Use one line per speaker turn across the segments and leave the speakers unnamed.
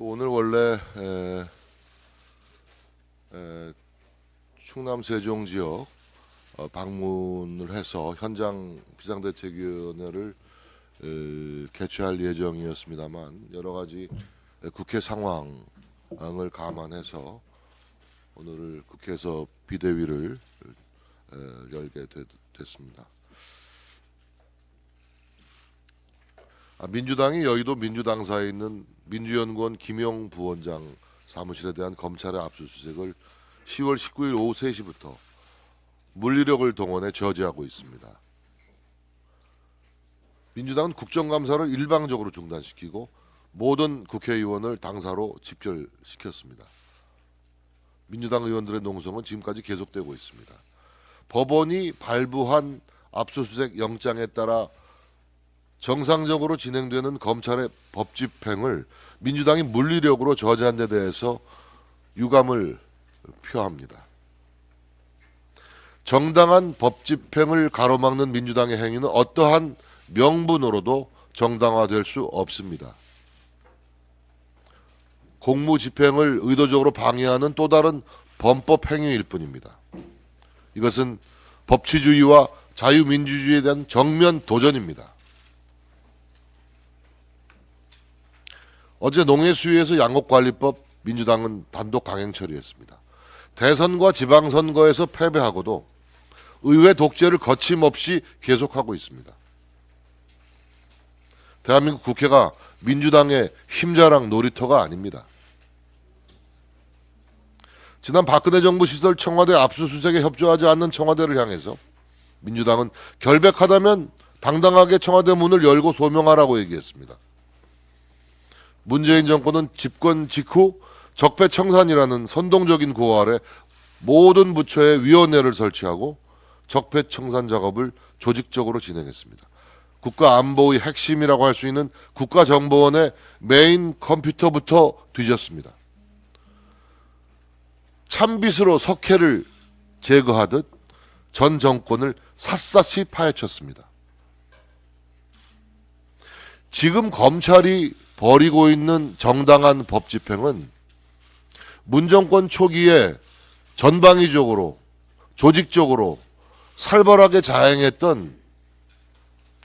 그 오늘 원래 에, 에, 충남 세종 지역 어, 방문을 해서 현장 비상대책위원회를 에, 개최할 예정이었습니다만 여러 가지 국회 상황을 감안해서 오늘 국회에서 비대위를 에, 열게 됐, 됐습니다. 민주당이 여의도 민주당사에 있는 민주연구원 김용 부원장 사무실에 대한 검찰의 압수수색을 10월 19일 오후 3시부터 물리력을 동원해 저지하고 있습니다. 민주당은 국정감사를 일방적으로 중단시키고 모든 국회의원을 당사로 집결시켰습니다. 민주당 의원들의 농성은 지금까지 계속되고 있습니다. 법원이 발부한 압수수색 영장에 따라 정상적으로 진행되는 검찰의 법 집행을 민주당이 물리력으로 저지한 데 대해서 유감을 표합니다. 정당한 법 집행을 가로막는 민주당의 행위는 어떠한 명분으로도 정당화될 수 없습니다. 공무 집행을 의도적으로 방해하는 또 다른 범법 행위일 뿐입니다. 이것은 법치주의와 자유민주주의에 대한 정면 도전입니다. 어제 농해수위에서 양곡관리법 민주당은 단독 강행 처리했습니다. 대선과 지방선거에서 패배하고도 의회 독재를 거침없이 계속하고 있습니다. 대한민국 국회가 민주당의 힘자랑 놀이터가 아닙니다. 지난 박근혜 정부 시절 청와대 압수수색에 협조하지 않는 청와대를 향해서 민주당은 결백하다면 당당하게 청와대 문을 열고 소명하라고 얘기했습니다. 문재인 정권은 집권 직후 적폐청산이라는 선동적인 구호 아래 모든 부처에 위원회를 설치하고 적폐청산 작업을 조직적으로 진행했습니다. 국가안보의 핵심이라고 할 수 있는 국가정보원의 메인 컴퓨터부터 뒤졌습니다. 참빗으로 석회를 제거하듯 전 정권을 샅샅이 파헤쳤습니다. 지금 검찰이 벌이고 있는 정당한 법 집행은 문정권 초기에 전방위적으로 조직적으로 살벌하게 자행했던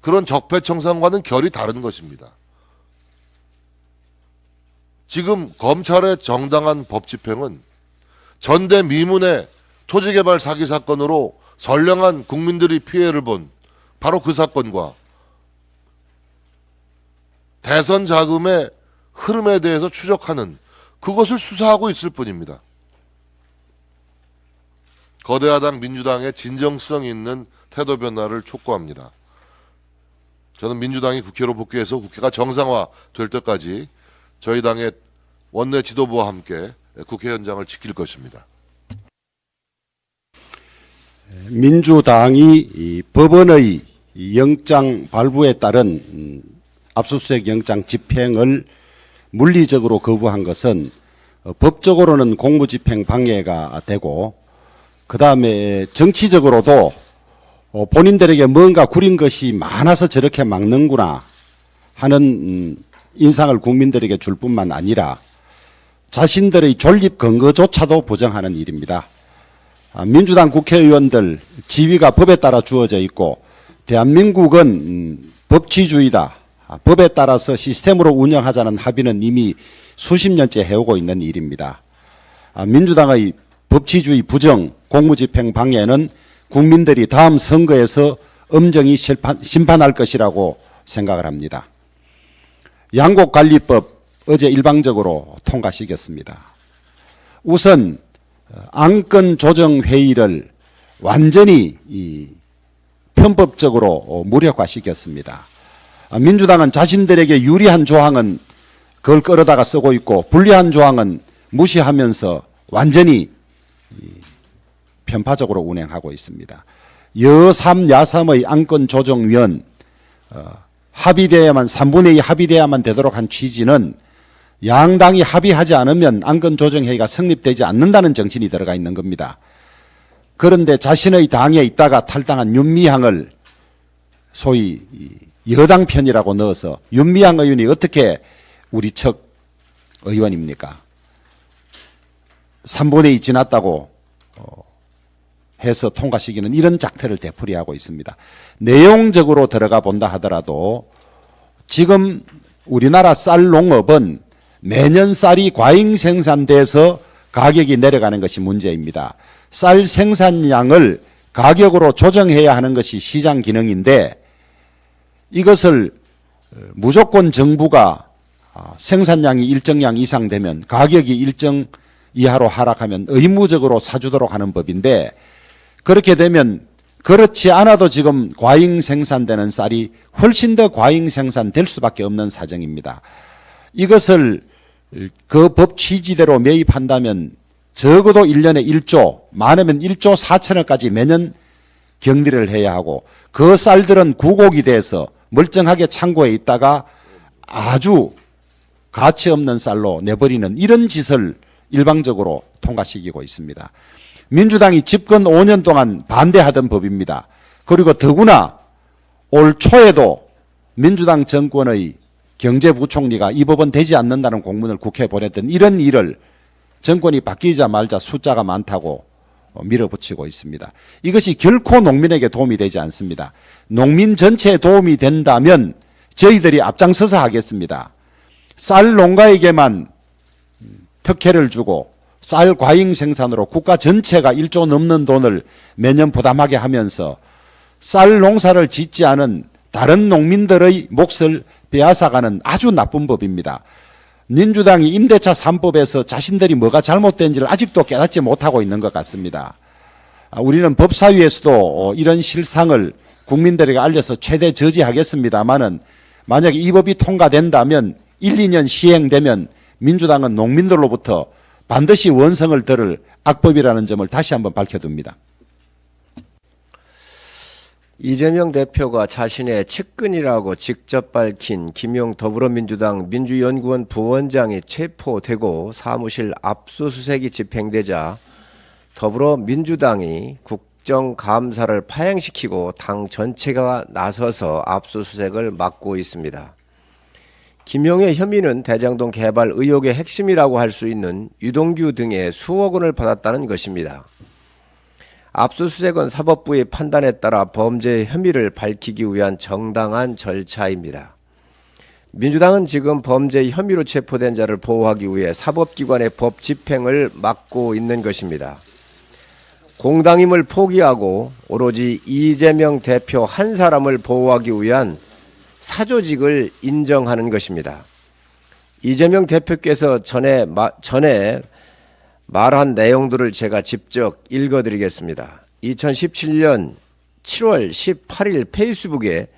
그런 적폐청산과는 결이 다른 것입니다. 지금 검찰의 정당한 법 집행은 전대 미문의 토지개발 사기 사건으로 선량한 국민들이 피해를 본 바로 그 사건과 대선 자금의 흐름에 대해서 추적하는 그것을 수사하고 있을 뿐입니다. 거대야당 민주당의 진정성 있는 태도 변화를 촉구합니다. 저는 민주당이 국회로 복귀해서 국회가 정상화 될 때까지 저희 당의 원내 지도부와 함께 국회 현장을 지킬 것입니다.
민주당이 이 법원의 이 영장 발부에 따른 음, 압수수색 영장 집행을 물리적으로 거부한 것은 어, 법적으로는 공무집행 방해가 되고 그 다음에 정치적으로도 어, 본인들에게 뭔가 구린 것이 많아서 저렇게 막는구나 하는 음, 인상을 국민들에게 줄 뿐만 아니라 자신들의 존립 근거조차도 부정하는 일입니다. 아, 민주당 국회의원들 지위가 법에 따라 주어져 있고 대한민국은 음, 법치주의다. 아, 법에 따라서 시스템으로 운영하자는 합의는 이미 수십 년째 해오고 있는 일입니다. 아, 민주당의 법치주의 부정, 공무집행 방해는 국민들이 다음 선거에서 엄정히 실판, 심판 할 것이라고 생각을 합니다. 양곡관리법 어제 일방적으로 통과시켰습니다. 우선 어, 안건 조정 회의를 완전히 이 편법적으로 어, 무력화시켰습니다. 아, 민주당은 자신들에게 유리한 조항은 그걸 끌어다가 쓰고 있고 불리한 조항은 무시하면서 완전히 이 편파적으로 운행하고 있습니다. 여삼 야삼의 안건 조정위원 어, 합의돼야만 3분의 2 합의돼야만 되도록 한 취지는 양당이 합의하지 않으면 안건 조정회의가 성립되지 않는다는 정신이 들어가 있는 겁니다. 그런데 자신의 당에 있다가 탈당한 윤미향을 소위 이 여당 편이라고 넣어서 윤미향 의원이 어떻게 우리 측 의원입니까? 3분의 2 지났다고 어, 해서 통과시키는 이런 작태를 되풀이하고 있습니다. 내용적으로 들어가 본다 하더라도 지금 우리나라 쌀 농업은 매년 쌀이 과잉 생산돼서 가격이 내려가는 것이 문제입니다. 쌀 생산량을 가격으로 조정해야 하는 것이 시장 기능인데 이것을 무조건 정부가 아, 생산량이 일정량 이상 되면 가격이 일정 이하로 하락하면 의무적으로 사주도록 하는 법인데 그렇게 되면 그렇지 않아도 지금 과잉 생산되는 쌀이 훨씬 더 과잉 생산될 수밖에 없는 사정입니다. 이것을 그 법 취지대로 매입한다면 적어도 1년에 1조, 많으면 1조 4천억까지 매년 격리를 해야 하고 그 쌀들은 구곡이 돼서 멀쩡하게 창고에 있다가 아주 가치 없는 쌀로 내버리는 이런 짓을 일방적으로 통과시키고 있습니다. 민주당이 집권 5년 동안 반대하던 법입니다. 그리고 더구나 올 초에도 민주당 정권의 경제부총리가 이 법은 되지 않는다는 공문을 국회에 보냈던 이런 일을 정권이 바뀌자마자 숫자가 많다고 어, 밀어붙이고 있습니다. 이것이 결코 농민에게 도움이 되지 않습니다. 농민 전체에 도움이 된다면 저희들이 앞장서서 하겠습니다. 쌀 농가에게만 특혜를 주고 쌀 과잉 생산으로 국가 전체가 1조 넘는 돈을 매년 부담하게 하면서 쌀 농사를 짓지 않은 다른 농민들의 몫을 빼앗아가는 아주 나쁜 법입니다. 민주당이 임대차 3법에서 자신들이 뭐가 잘못된지를 아직도 깨닫지 못하고 있는 것 같습니다. 아, 우리는 법사위에서도 어, 이런 실상을 국민들에게 알려서 최대 저지하겠습니다만은 만약에 이 법이 통과된다면 1, 2년 시행되면 민주당은 농민들로부터 반드시 원성을 들을 악법이라는 점을 다시 한번 밝혀둡니다.
이재명 대표가 자신의 측근이라고 직접 밝힌 김용 더불어민주당 민주연구원 부원장이 체포되고 사무실 압수수색이 집행되자 더불어민주당이 국정감사를 파행시키고 당 전체가 나서서 압수수색을 막고 있습니다. 김용의 혐의는 대장동 개발 의혹의 핵심이라고 할 수 있는 유동규 등의 수억 원을 받았다는 것입니다. 압수수색은 사법부의 판단에 따라 범죄 혐의를 밝히기 위한 정당한 절차입니다. 민주당은 지금 범죄 혐의로 체포된 자를 보호하기 위해 사법기관의 법 집행을 막고 있는 것입니다. 공당임을 포기하고 오로지 이재명 대표 한 사람을 보호하기 위한 사조직을 인정하는 것입니다. 이재명 대표께서 전에 마, 전에 말한 내용들을 제가 직접 읽어드리겠습니다. 2017년 7월 18일 페이스북에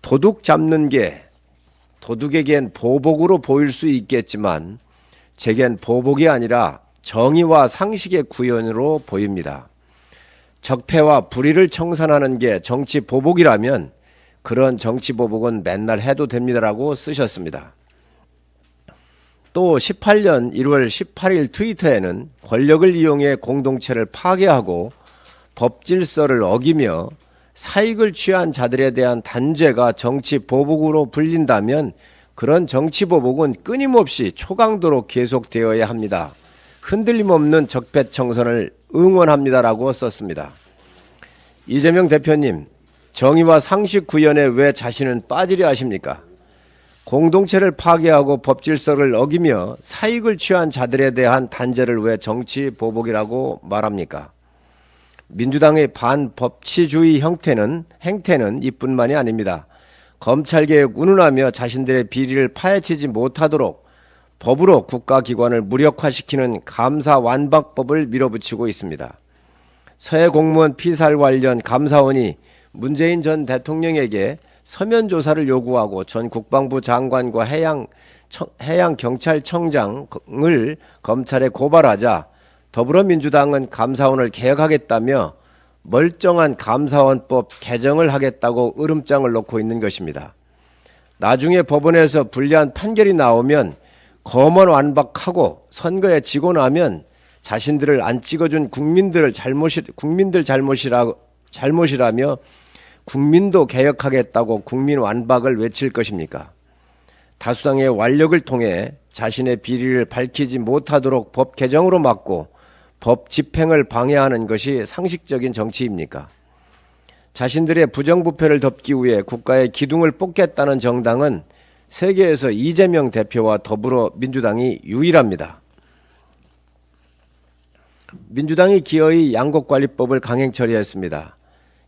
도둑 잡는 게 도둑에겐 보복으로 보일 수 있겠지만 제겐 보복이 아니라 정의와 상식의 구현으로 보입니다. 적폐와 불의를 청산하는 게 정치 보복이라면 그런 정치 보복은 맨날 해도 됩니다라고 쓰셨습니다. 또 18년 1월 18일 트위터에는 권력을 이용해 공동체를 파괴하고 법 질서를 어기며 사익을 취한 자들에 대한 단죄가 정치 보복으로 불린다면 그런 정치 보복은 끊임없이 초강도로 계속되어야 합니다. 흔들림 없는 적폐청선을 응원합니다라고 썼습니다. 이재명 대표님, 정의와 상식 구현에 왜 자신은 빠지려 하십니까? 공동체를 파괴하고 법 질서를 어기며 사익을 취한 자들에 대한 단죄를 왜 정치 보복이라고 말합니까? 민주당의 반법치주의 형태는 행태는 이뿐만이 아닙니다. 검찰개혁 운운하며 자신들의 비리를 파헤치지 못하도록 법으로 국가기관을 무력화시키는 감사완박법을 밀어붙이고 있습니다. 서해 공무원 피살 관련 감사원이 문재인 전 대통령에게 서면 조사를 요구하고 전 국방부 장관과 해양 해양 경찰청장을 검찰에 고발하자 더불어민주당은 감사원을 개혁하겠다며 멀쩡한 감사원법 개정을 하겠다고 으름장을 놓고 있는 것입니다. 나중에 법원에서 불리한 판결이 나오면 검언 완박하고 선거에 지고 나면 자신들을 안 찍어준 국민들을 잘못이 국민들 잘못이라 잘못이라며 국민도 개혁하겠다고 국민 완박을 외칠 것입니까? 다수당의 완력을 통해 자신의 비리를 밝히지 못하도록 법 개정으로 막고 법 집행을 방해하는 것이 상식적인 정치입니까? 자신들의 부정부패를 덮기 위해 국가의 기둥을 뽑겠다는 정당은 세계에서 이재명 대표와 더불어 민주당이 유일합니다. 민주당이 기어이 양곡관리법을 강행 처리했습니다.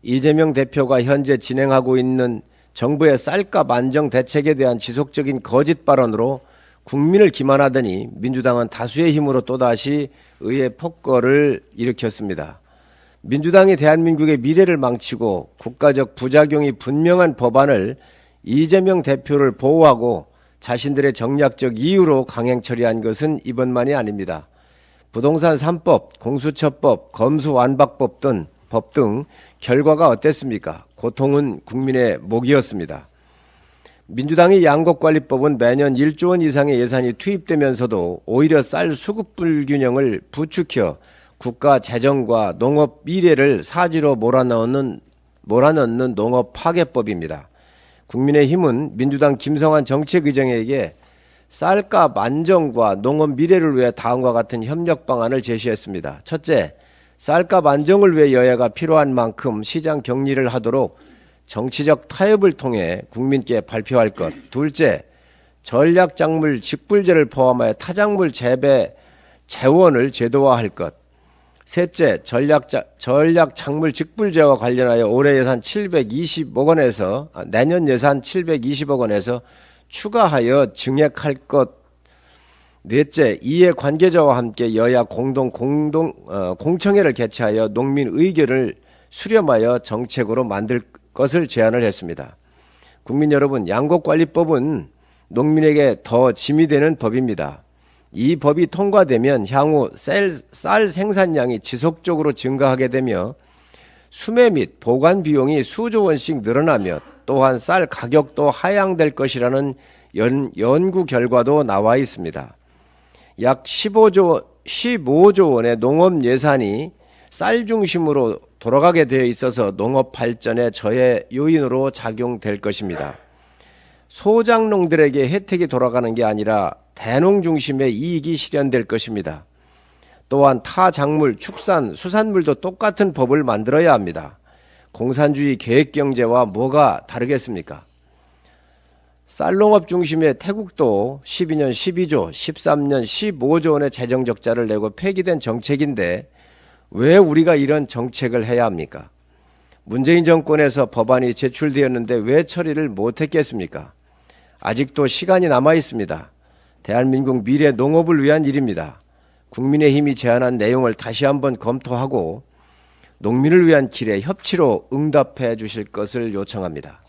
이재명 대표가 현재 진행하고 있는 정부의 쌀값 안정 대책에 대한 지속적인 거짓 발언으로 국민을 기만하더니 민주당은 다수의 힘으로 또다시 의회 폭거를 일으켰습니다. 민주당이 대한민국의 미래를 망치고 국가적 부작용이 분명한 법안을 이재명 대표를 보호하고 자신들의 정략적 이유로 강행 처리한 것은 이번만이 아닙니다. 부동산 3법, 공수처법, 검수완박법 등 법 등 결과가 어땠습니까? 고통은 국민의 목이었습니다. 민주당이 양곡관리법은 매년 1조 원 이상의 예산이 투입되면서도 오히려 쌀 수급 불균형을 부추겨 국가 재정과 농업 미래를 사지로 몰아넣는 몰아넣는 농업 파괴법입니다. 국민의힘은 민주당 김성환 정책의장에게 쌀값 안정과 농업 미래를 위해 다음과 같은 협력 방안을 제시했습니다. 첫째, 쌀값 안정을 위해 여야가 필요한 만큼 시장 격리를 하도록 정치적 타협을 통해 국민께 발표할 것. 둘째, 전략 작물 직불제를 포함하여 타작물 재배 재원을 제도화할 것. 셋째, 전략, 자, 전략 작물 직불제와 관련하여 올해 예산 720억 원에서 아, 내년 예산 720억 원에서 추가하여 증액할 것. 넷째, 이해 관계자와 함께 여야 공동 공동 어, 공청회를 개최하여 농민 의견을 수렴하여 정책으로 만들 것을 제안을 했습니다. 국민 여러분, 양곡관리법은 농민에게 더 짐이 되는 법입니다. 이 법이 통과되면 향후 쌀, 쌀 생산량이 지속적으로 증가하게 되며 수매 및 보관 비용이 수조 원씩 늘어나며 또한 쌀 가격도 하향될 것이라는 연, 연구 결과도 나와 있습니다. 약 15조 15조 원의 농업 예산이 쌀 중심으로 돌아가게 되어 있어서 농업 발전의 저해 요인으로 작용될 것입니다. 소장농들에게 혜택이 돌아가는 게 아니라 대농 중심의 이익이 실현될 것입니다. 또한 타 작물, 축산, 수산물도 똑같은 법을 만들어야 합니다. 공산주의 계획 경제와 뭐가 다르겠습니까? 쌀농업 중심의 태국도 12년 12조, 13년 15조 원의 재정 적자를 내고 폐기된 정책인데 왜 우리가 이런 정책을 해야 합니까? 문재인 정권에서 법안이 제출되었는데 왜 처리를 못했겠습니까? 아직도 시간이 남아 있습니다. 대한민국 미래 농업을 위한 일입니다. 국민의힘이 제안한 내용을 다시 한번 검토하고 농민을 위한 길에 협치로 응답해 주실 것을 요청합니다.